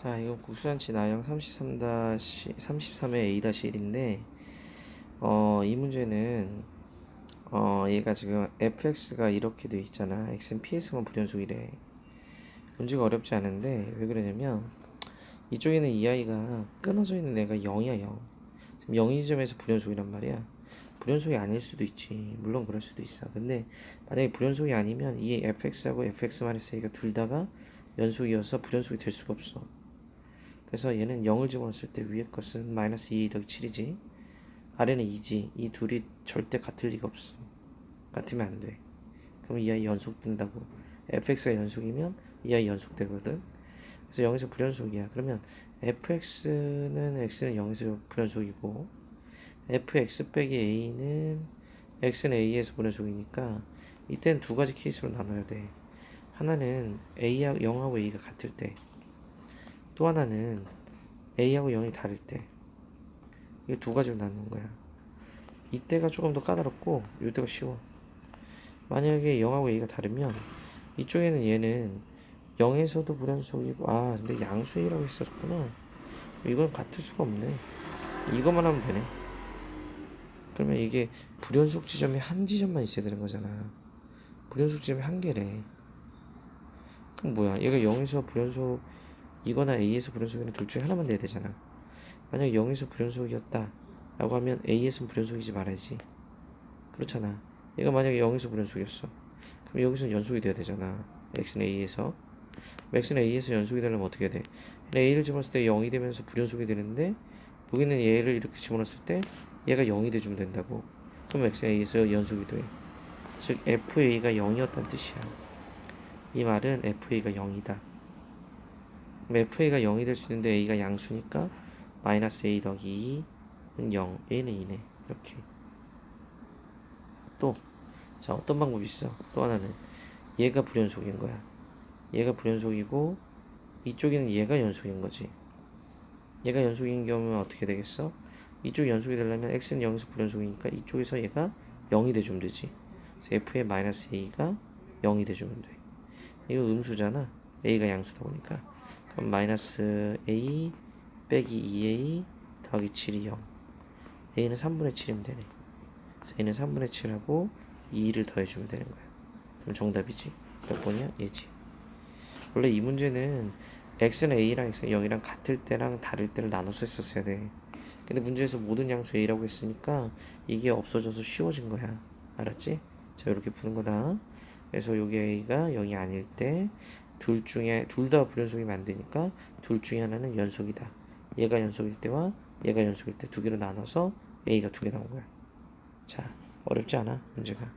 자, 이거 국수한치 나형 33-33의 A-1인데 어, 이 문제는 어, 얘가 지금 fx가 이렇게 돼 있잖아. x는 ps만 불연속이래. 문제가 어렵지 않은데 왜 그러냐면 이쪽에는 이 아이가 끊어져 있는 애가 0이야 0. 지금 0인 지점에서 불연속이란 말이야. 불연속이 아닐 수도 있지. 물론 그럴 수도 있어. 근데 만약에 불연속이 아니면 이 fx하고 fx-a가 둘 다가 연속이어서 불연속이 될 수가 없어. 그래서 얘는 0을 집어넣었을 때 위에 것은 마이너스 2 더하기 7이지 아래는 2지. 이 둘이 절대 같을 리가 없어. 같으면 안 돼. 그럼 이 아이 연속 된다고. fx가 연속이면 이 아이 연속 되거든. 그래서 0에서 불연속이야. 그러면 fx는 x는 0에서 불연속이고 fx 빼기 a는 x는 a에서 불연속이니까 이때는 두 가지 케이스로 나눠야 돼. 하나는 a하고 0하고 a가 같을 때 또 하나는 A하고 0이 다를 때 이게 두 가지로 나누는 거야. 이때가 조금 더 까다롭고 이때가 쉬워. 만약에 0하고 A가 다르면 이쪽에는 얘는 0에서도 불연속이고 아 근데 양수 A라고 했었구나. 이건 같을 수가 없네. 이것만 하면 되네. 그러면 이게 불연속 지점이 한 지점만 있어야 되는 거잖아. 불연속 지점이 한 개래. 그럼 뭐야? 얘가 0에서 불연속 이거나 A에서 불연속이나 둘 중에 하나만 내야 되잖아. 만약 0에서 불연속이었다 라고 하면 A에서는 불연속이지 말아야지. 그렇잖아. 얘가 만약에 0에서 불연속이었어. 그럼 여기서는 연속이 돼야 되잖아. X는 A에서. X는 A에서 연속이 되려면 어떻게 해야 돼? A를 집어넣었을 때 0이 되면서 불연속이 되는데 여기는 얘를 이렇게 집어넣었을 때 얘가 0이 돼주면 된다고. 그럼 X는 A에서 연속이 돼. 즉 FA가 0이었다는 뜻이야. 이 말은 FA가 0이다. FA가 0이 될 수 있는데 A가 양수니까 마이너스 A 더하기 2는 0 A는 2네. 이렇게. 또. 자 어떤 방법이 있어? 또 하나는 얘가 불연속인 거야. 얘가 불연속이고 이쪽에는 얘가 연속인 거지. 얘가 연속인 경우면 어떻게 되겠어? 이쪽이 연속이 되려면 x는 0에서 불연속이니까 이쪽에서 얘가 0이 돼주면 되지. 그래서 f의 마이너스 a가 0이 돼주면 돼. 이거 음수잖아. A가 양수다 보니까 그럼 마이너스 a 빼기 2a 더하기 7이 0 a는 3분의 7이면 되네. 그래서 a는 3분의 7하고 2를 더해주면 되는 거야. 그럼 정답이지? 몇 번이야? 얘지. 원래 이 문제는 x는 a랑 x는 0이랑 같을 때랑 다를 때를 나눠서 했었어야 돼. 근데 문제에서 모든 양수 a라고 했으니까 이게 없어져서 쉬워진 거야. 알았지? 자 이렇게 푸는 거다. 그래서 여기 a가 0이 아닐 때 둘 중에 둘 다 불연속이 만드니까 둘 중에 하나는 연속이다. 얘가 연속일 때와 얘가 연속일 때 두 개로 나눠서 a가 두 개 나온 거야. 자, 어렵지 않아 문제가.